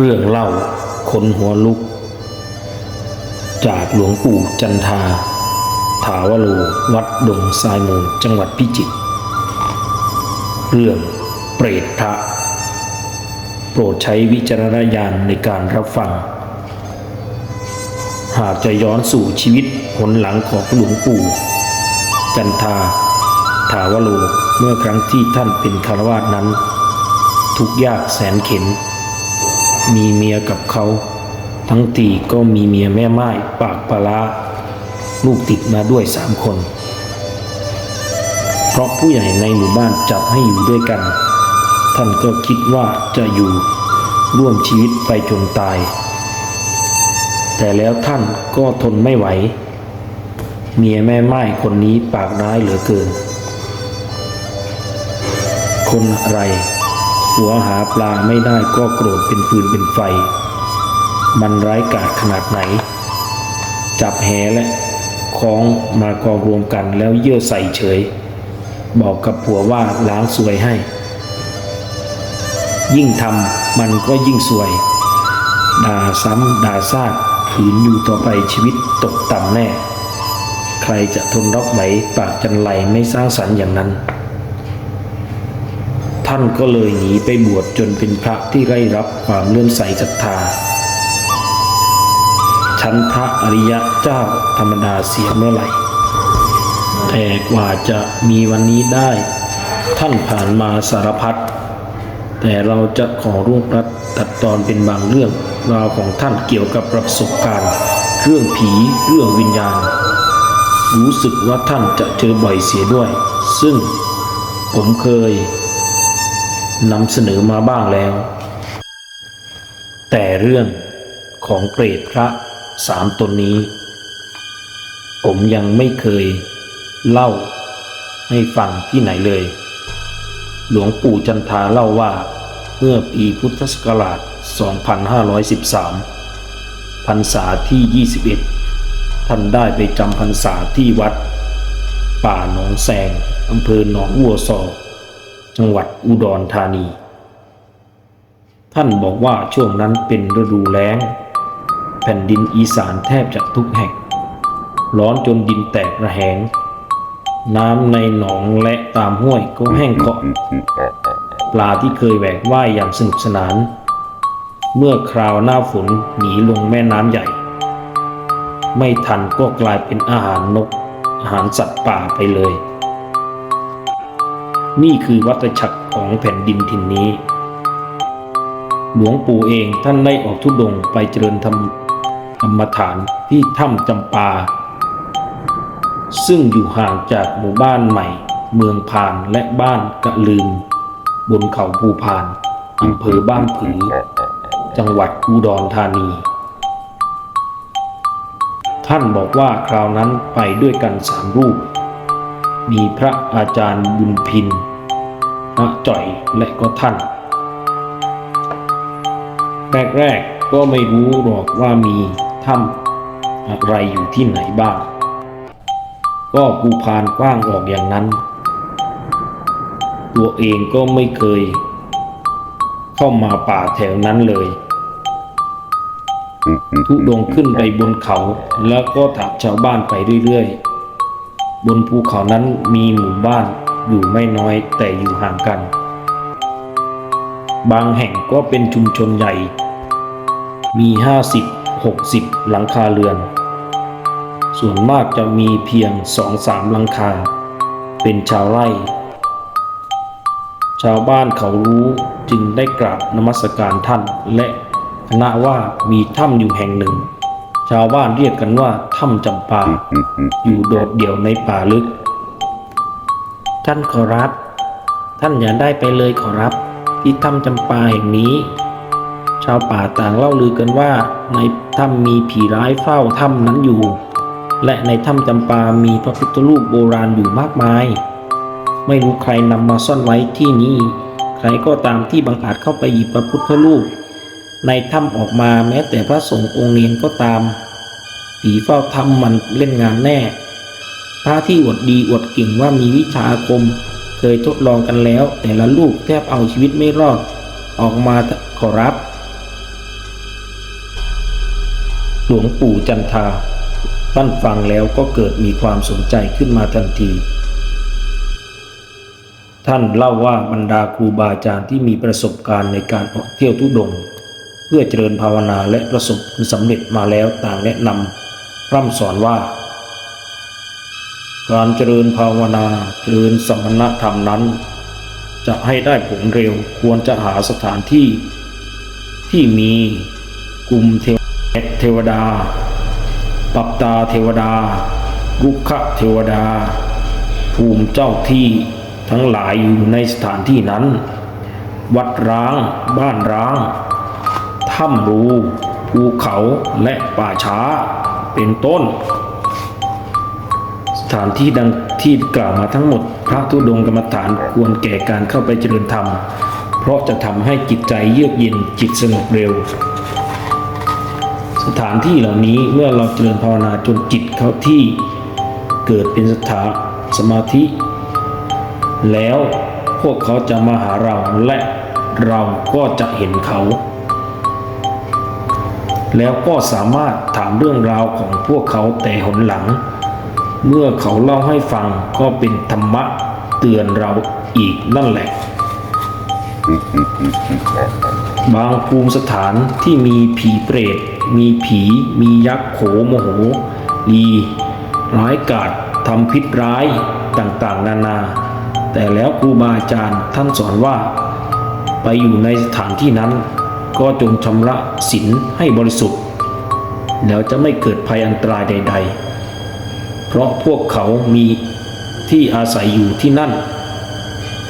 เรื่องเล่าคนหัวลุก จากหลวงปู่จันทา ถาวโรวัดดงทรายมูลจังหวัดพิจิตรเรื่องเปรตพระ โปรดใช้วิจารณญาณในการรับฟัง หากจะย้อนสู่ชีวิตหนหลังของหลวงปู่ จันทา ถาวโรเมื่อครั้งที่ท่านเป็นคารวาสนั้น ทุกยากแสนเข็น มีเมียกับเขา ทั้งทีก็มีเมียแม่ไม้ปากปลาร้าลูกติดมาด้วยสามคน เพราะผู้ใหญ่ในหมู่บ้านจับให้อยู่ด้วยกัน ท่านก็คิดว่าจะอยู่ร่วมชีวิตไปจนตาย แต่แล้วท่านก็ทนไม่ไหว เมียแม่ไม้คนนี้ปากร้ายเหลือเกิน คนอะไร หัวหาปลาไม่ได้ก็โกรธเป็นฟืนเป็นไฟ มันร้ายกาจขนาดไหน จับแหและคล้องมากองรวมกันแล้วเยื่อใส่เฉย บอกกับผัวว่าล้างสวยให้ ยิ่งทำมันก็ยิ่งสวย ด่าซ้ำด่าซากขืนอยู่ต่อไปชีวิตตกต่ำแน่ ใครจะทนรับไหวปากจันไหลไม่สร้างสรรค์อย่างนั้นานก็เลยหนีไปบวชจนเป็นพระที่ได้รับความเลื่อมใสศรัทธา ชั้นพระอริยะเจ้าธรรมดาเสียเมื่อไหร่ แต่กว่าจะมีวันนี้ได้ ท่านผ่านมาสารพัดแต่เราจะขอรวบรัดตัดตอนเป็นบางเรื่องราวของท่านเกี่ยวกับประสบการณ์ เรื่องผีเรื่องวิญญาณ รู้สึกว่าท่านจะเจอบ่อยเสียด้วย ซึ่งผมเคย นำเสนอมาบ้างแล้ว แต่เรื่องของเปรตพระสามตนนี้ ผมยังไม่เคยเล่าให้ฟังที่ไหนเลย หลวงปู่จันทาเล่าว่าเมื่อปีพุทธศักราช 2513 พรรษาที่ 21 ท่านได้ไปจำพรรษาที่วัด ป่าหนองแสงอำเภอหนองวัวซอ จังหวัดอุดรธานี ท่านบอกว่าช่วงนั้นเป็นฤดูแล้ง แผ่นดินอีสานแทบจะทุกแห่ง ร้อนจนดินแตกระแหง น้ำในหนองและตามห้วยก็แห้งขอดปลาที่เคยแหวกว่ายอย่างสนุกสนาน เมื่อคราวหน้าฝนหนีลงแม่น้ำใหญ่ ไม่ทันก็กลายเป็นอาหารนกอาหารสัตว์ป่าไปเลย นี่คือวัฏจักรของแผ่นดินถิ่นนี้ หลวงปู่เองท่านได้ออกทุดงไปเจริญธรรมธรรมฐานที่ถ้ำจำปา ซึ่งอยู่ห่างจากหมู่บ้านใหม่ เมืองพานและบ้านกะลืม บนเขาภูพานอำเภอบ้านผือ จังหวัดอุดรธานี ท่านบอกว่าคราวนั้นไปด้วยกันสามรูป มีพระอาจารย์บุญพินพระจ่อยและก็ท่าน แรกๆก็ไม่รู้หรอกว่ามีถ้ำอะไรอยู่ที่ไหนบ้าง ก็ภูพานกว้างออกอย่างนั้น ตัวเองก็ไม่เคย เข้ามาป่าแถวนั้นเลยทุดงขึ้นไปบนเขาแล้วก็ถามชาวบ้านไปเรื่อยๆ บนภูเขานั้นมีหมู่บ้านอยู่ไม่น้อยแต่อยู่ห่างกัน บางแห่งก็เป็นชุมชนใหญ่ มี 50 60 หลังคาเรือน ส่วนมากจะมีเพียงสองสามหลังคา เป็นชาวไร่ ชาวบ้านเขารู้จึงได้กราบนมัสการท่านและคณะว่ามีถ้ำอยู่แห่งหนึ่ง ชาวบ้านเรียกกันว่าถ้ำจำปา อยู่โดดเดี่ยวในป่าลึก ท่านขอรับ ท่านอย่าได้ไปเลยขอรับ ที่ถ้ำจำปาแห่งนี้ ชาวป่าต่างเล่าลือกันว่า ในถ้ำมีผีร้ายเฝ้าถ้ำนั้นอยู่ และในถ้ำจำปามีพระพุทธรูปโบราณอยู่มากมาย ไม่รู้ใครนำมาซ่อนไว้ที่นี่ ใครก็ตามที่บังอาจเข้าไปหยิบพระพุทธรูป ในถ้ำออกมาแม้แต่พระสงฆ์องค์เนนก็ตาม ผีเฝ้าถ้ำมันเล่นงานแน่ พระที่อวดดีอวดเก่งว่ามีวิชาอาคม เคยทดลองกันแล้ว แต่ละลูกแทบเอาชีวิตไม่รอด ออกมาขอรับ หลวงปู่จันทาท่านฟังแล้วก็เกิดมีความสนใจขึ้นมาทันที ท่านเล่าว่าบรรดาครูบาอาจารย์ที่มีประสบการณ์ในการออกเที่ยวทุดง เพื่อเจริญภาวนาและประสบผลสำเร็จมาแล้วต่างแนะนำร่ำสอนว่า การเจริญภาวนาเจริญสมณธรรมนั้น จะให้ได้ผลเร็วควรจะหาสถานที่ ที่มีกลุ่มเทวเทวดา ปัปตาเทวดาลุกขเทวดา ภูมิเจ้าที่ทั้งหลายอยู่ในสถานที่นั้น วัดร้าง บ้านร้าง ถ้ำรูภูเขาและป่าช้าเป็นต้น สถานที่ดังที่กล่าวมาทั้งหมด พระธุดงกรรมฐานควรแก่การเข้าไปเจริญธรรม เพราะจะทำให้จิตใจเยือกเย็นจิตสงบเร็ว สถานที่เหล่านี้เมื่อเราเจริญภาวนาจนจิตเข้าที่เกิดเป็นสถาสมาธิ แล้วพวกเขาจะมาหาเราและเราก็จะเห็นเขา แล้วก็สามารถถามเรื่องราวของพวกเขาแต่หนหลัง เมื่อเขาเล่าให้ฟังก็เป็นธรรมะเตือนเราอีกนั่นแหละ บางภูมิสถานที่มีผีเปรต มีผี มียักษ์โขโมโหลีร้ายกาจทำพิษร้ายต่างๆ นานา แต่แล้วครูบาอาจารย์ท่านสอนว่า ไปอยู่ในสถานที่นั้น ก็จงชำระศีลให้บริสุทธิ์ แล้วจะไม่เกิดภัยอันตรายใด ๆ เพราะพวกเขามีที่อาศัยอยู่ที่นั่น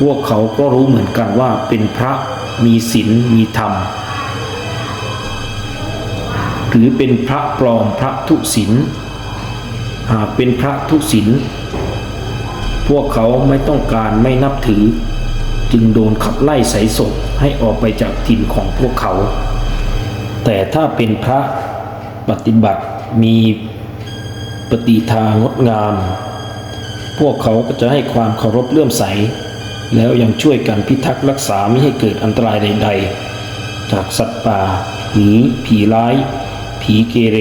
พวกเขาก็รู้เหมือนกันว่าเป็นพระมีศีลมีธรรม หรือเป็นพระปลอมพระทุศีลหากเป็นพระทุศีลพวกเขาไม่ต้องการไม่นับถือ จึงโดนขับไล่ไสศพ ให้ออกไปจากถิ่นของพวกเขา แต่ถ้าเป็นพระปฏิบัติมีปฏิทางดงาม พวกเขาก็จะให้ความเคารพเลื่อมใส แล้วยังช่วยกันพิทักษ์รักษาไม่ให้เกิดอันตรายใด ๆ จากสัตว์ป่าหรือผีร้าย ผีเกเร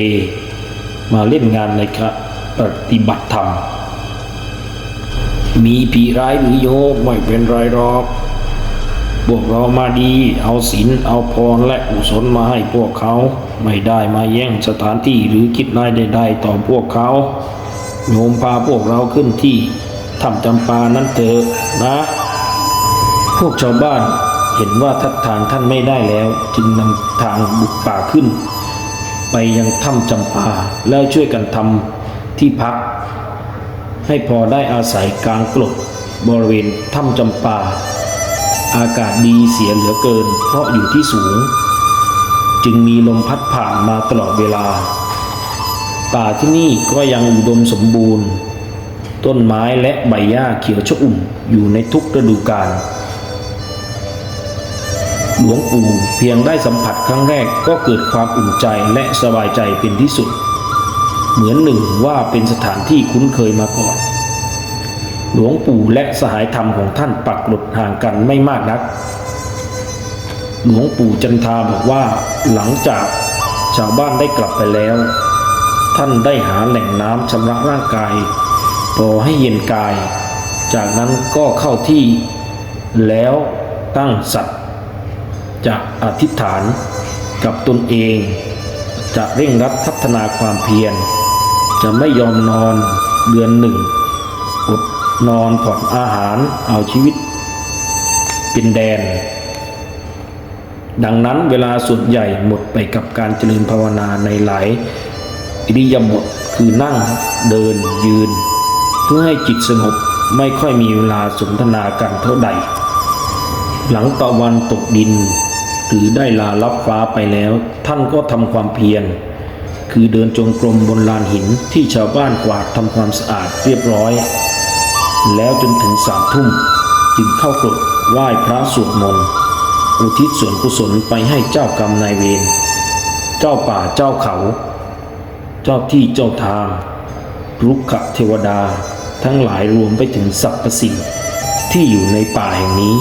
มาเล่นงานในกะปฏิบัติธรรมมีผีร้ายหรือโยมไม่เป็นไรหรอก พวกเรามาดีเอาศีลเอาพรและกุศลมาให้พวกเขา ไม่ได้มาแย่งสถานที่หรือคิดนายใด ๆ ต่อพวกเขา โยมพาพวกเราขึ้นที่ถ้ำจำปานั้นเถอะนะ พวกชาวบ้านเห็นว่าทัดทานท่านไม่ได้แล้ว จึงนำทางบุกป่าขึ้น ไปยังถ้ำจำปาแล้วช่วยกันทำที่พัก ให้พอได้อาศัยกลางกลบบริเวณถ้ำจำปา อากาศดีเสียเหลือเกิน เพราะอยู่ที่สูง จึงมีลมพัดผ่านมาตลอดเวลา ป่าที่นี่ก็ยังอุดมสมบูรณ์ ต้นไม้และใบหญ้าเขียวชอุ่มอยู่ในทุกฤดูกาลหลวงปู่เพียงได้สัมผัสครั้งแรกก็เกิดความอุ่นใจและสบายใจเป็นที่สุด เหมือนหนึ่งว่าเป็นสถานที่คุ้นเคยมาก่อน หลวงปู่และสหายธรรมของท่านปักหลุดห่างกันไม่มากนัก หลวงปู่จันทาบอกว่าหลังจากชาวบ้านได้กลับไปแล้ว ท่านได้หาแหล่งน้ำชำระร่างกาย พอให้เย็นกาย จากนั้นก็เข้าที่แล้วตั้งสัตว์จะอธิษฐานกับตนเอง จะเร่งรัดพัฒนาความเพียร จะไม่ยอมนอนเดือนหนึ่งอด นอนผ่อนอาหารเอาชีวิต เป็นแดน ดังนั้นเวลาส่วนใหญ่หมดไปกับการเจริญภาวนาในหลายอิริยาบถคือนั่งเดินยืน เพื่อให้จิตสงบไม่ค่อยมีเวลาสนทนากันเท่าใด หลังตะวันตกดิน หรือได้ลาลับฟ้าไปแล้ว ท่านก็ทำความเพียรคือเดินจงกรมบนลานหินที่ชาวบ้านกวาดทำความสะอาดเรียบร้อย แล้วจนถึงสามทุ่มจึงเข้ากรดไหว้พระสวดมนต์อุทิศส่วนกุศลไปให้เจ้ากรรมนายเวรเจ้าป่าเจ้าเขา เจ้าที่เจ้าทางรุกขเทวดา ทั้งหลายรวมไปถึงสรรพสิ่งที่อยู่ในป่าแห่งนี้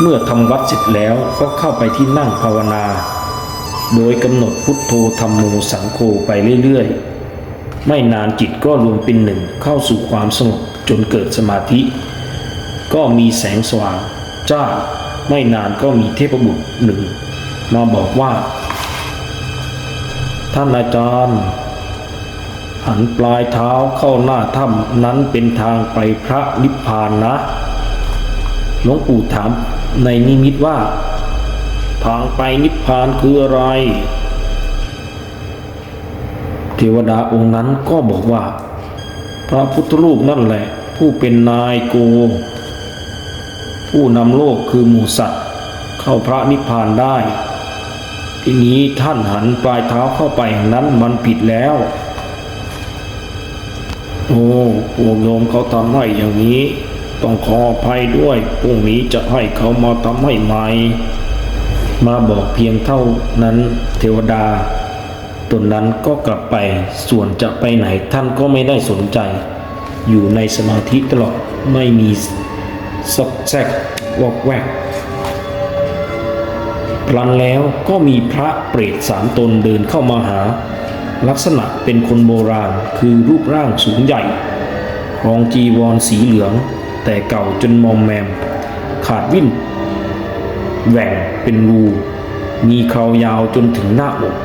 เมื่อทำวัดเสร็จแล้วก็เข้าไปที่นั่งภาวนา โดยกำหนดพุทโธธรรมโมสังโฆไปเรื่อยๆ ไม่นานจิตก็รวมเป็นหนึ่งเข้าสู่ความสงบจนเกิดสมาธิ ก็มีแสงสว่างจ้า ไม่นานก็มีเทพบุตรหนึ่ง มาบอกว่า ท่านอาจารย์ หันปลายเท้าเข้าหน้าถ้ำนั้นเป็นทางไปพระนิพพานนะหลวงปู่ถามในนิมิตว่า ทางไปนิพพานคืออะไร ทวดาองค์นั้นก็บอกว่า พระพุทธรูปนั่นแหละ ผู้เป็นนายโก ผู้นำโลกคือหมูสัตว์ เข้าพระนิพพานได้ ทีนี้ท่านหันปลายเท้าเข้าไปอย่างนั้นมันผิดแล้ว โอ้พวกโยมเขาทำให้อย่างนี้ ต้องขออภัยด้วยพรุ่งนี้จะให้เขามาทำให้ใหม่มาบอกเพียงเท่านั้นเทวดา ตนนั้นก็กลับไปส่วนจะไปไหนท่านก็ไม่ได้สนใจ อยู่ในสมาธิตลอดไม่มีซอกแซกวอกแวกพลันแล้วก็มีพระเปรตสามตนเดินเข้ามาหา ลักษณะเป็นคนโบราณคือรูปร่างสูงใหญ่รองจีวรสีเหลือง แต่เก่าจนมอมแมม ขาดวิ่นแหว่งเป็นรู มีเครายาวจนถึงหน้าอก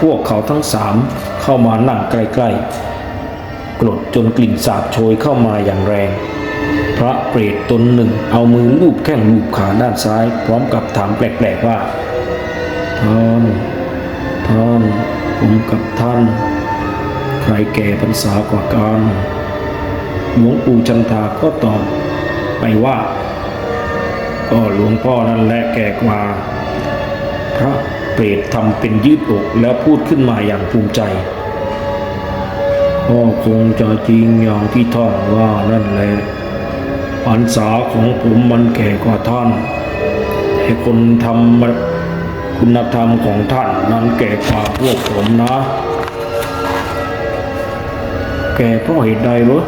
พวกเขาทั้งสามเข้ามานั่งใกล้ๆ กรดจนกลิ่นสาบโชยเข้ามาอย่างแรง พระเปรตตนหนึ่งเอามือลูบแข้งลูบขาด้านซ้าย พร้อมกับถามแปลกๆว่า ท่าน ท่าน ผมกับท่าน ใครแก่พรรษากว่ากันหลวงปู่จันทาก็ตอบไปว่าก็หลวงพ่อนั่นแหละแก่กว่าพระ เปรตทำเป็นยืดอกแล้วพูดขึ้นมาอย่างภูมิใจก็คงจะจริงอย่างที่ท่านว่านั่นแหละพรรษาของผมมันแก่กว่าท่านแต่คนทำคุณธรรมของท่านนั้นแก่กว่าพวกผมนะ แก่เพราะเหตุใดเหรอ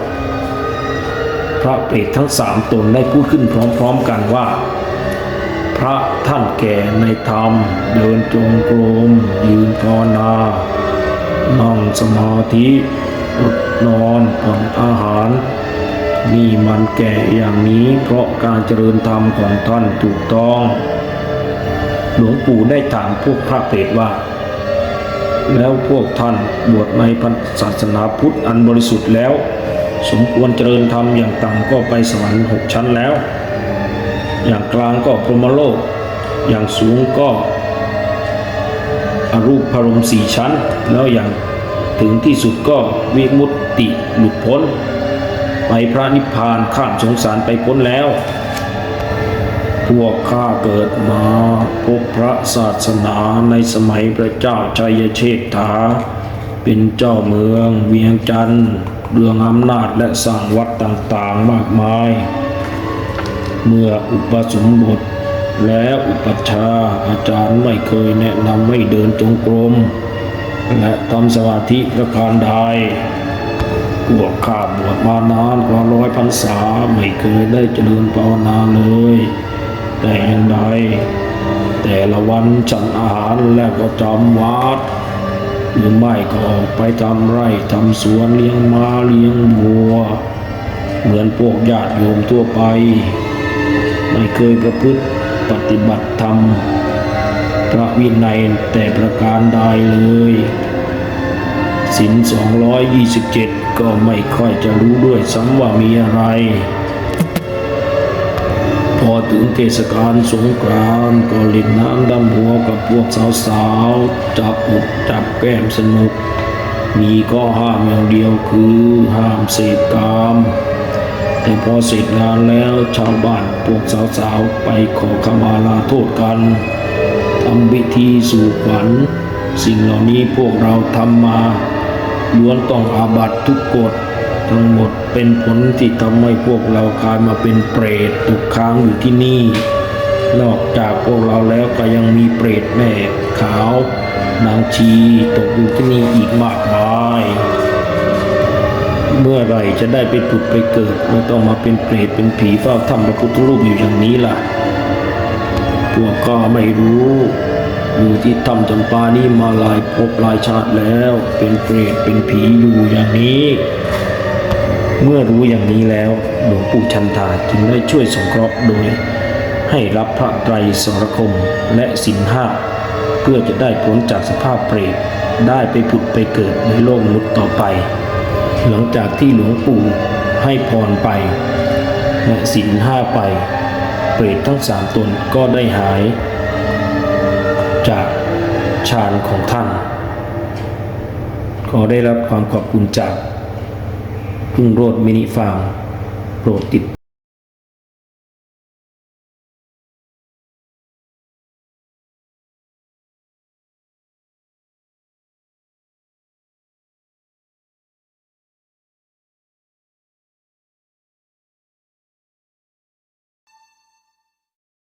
พระเปรตทั้งสามตนได้พูดขึ้นพร้อมๆกันว่า พระท่านแก่ในธรรม เดินจงกรมยืนภาวนานั่งสมาธิอดนอนผ่อนอาหาร นี่มันแก่อย่างนี้เพราะการเจริญธรรมของท่านถูกต้อง หลวงปู่ได้ถามพวกพระเปรตว่า แล้วพวกท่านบวชในพันศาสนาพุทธอันบริสุทธิ์แล้ว สมควรเจริญธรรมอย่างต่ำก็ไปสวรรค์หกชั้นแล้ว อย่างกลางก็พรหมโลก อย่างสูงก็อรูปพรมสี่ชั้น แล้วอย่างถึงที่สุดก็วิมุตติหลุดพ้น ไปพระนิพพานข้ามสงสารไปพ้นแล้ว พวกข้าเกิดมาพบพระศาสนาในสมัยพระเจ้าชัยเชษฐา เป็นเจ้าเมืองเวียงจันทร์เรื่องอำนาจและสร้างวัดต่างๆมากมาย เมื่ออุปสมบท และอุปชาอาจารย์ไม่เคยแนะนำให้เดินจงกรม และทำสมาธิประการใดพวกข้าบวชมานานกว่าร้อยพรรษาไม่เคยได้เจริญภาวนาเลย แต่อย่างใดแต่ละวันฉันอาหารแล้วก็จำวัดหรือไม่ก็ออกไปทำไร่ทำสวนเลี้ยงม้าเลี้ยงวัว เหมือนพวกญาติโยมทั่วไป ไม่เคยประพฤติปฏิบัติธรรม พระวินัยแต่ประการใดเลยสิน227 ก็ไม่ค่อยจะรู้ด้วยซ้ำว่ามีอะไร พอถึงเทศกาลสงกรานต์ก็เล่นน้ำดำหัวกับพวกสาวๆ จับอกจับแก้มสนุก มีก็ห้ามอย่างเดียวคือห้ามเสพกาม แต่พอเสร็จงานแล้วชาวบ้านพวกสาวๆ ไปขอขมาลาโทษกันทำพิธีสู่ขวัญ สิ่งเหล่านี้พวกเราทำมาล้วนต้องอาบัตทุกกฎทั้งหมดเป็นผลที่ทำให้พวกเรากลายมาเป็นเปรตตกค้างอยู่ที่นี่ นอกจากพวกเราแล้วก็ยังมีเปรตแม่ขาว นางชีตกอยู่ที่นี่อีกมากมาย เมื่อไรจะได้ไปผุดไปเกิด ไม่ต้องมาเป็นเปรตเป็นผีเฝ้าถ้ำพระพุทธรูปอยู่อย่างนี้ล่ะ พวกก็ไม่รู้อยู่ที่ถ้ำจำปานี่มาหลายภพหลายชาติแล้ว เป็นเปรตเป็นผีอยู่อย่างนี้ เมื่อรู้อย่างนี้แล้วหลวงปู่ชันทาจึงได้ช่วยสงเคราะห์โดย ให้รับพระไตรสรคมและสินห้าเพื่อจะได้พ้นจากสภาพเปรตได้ไปผุดไปเกิดในโลกมนุษย์ต่อไป หลังจากที่หลวงปู่ให้พรไปและสินห้าไป เปรตทั้งสามตนก็ได้หาย จากฌานของท่าน ขอได้รับความขอบคุณจากพึ่งโรดมินิฟาร์มโปรดติด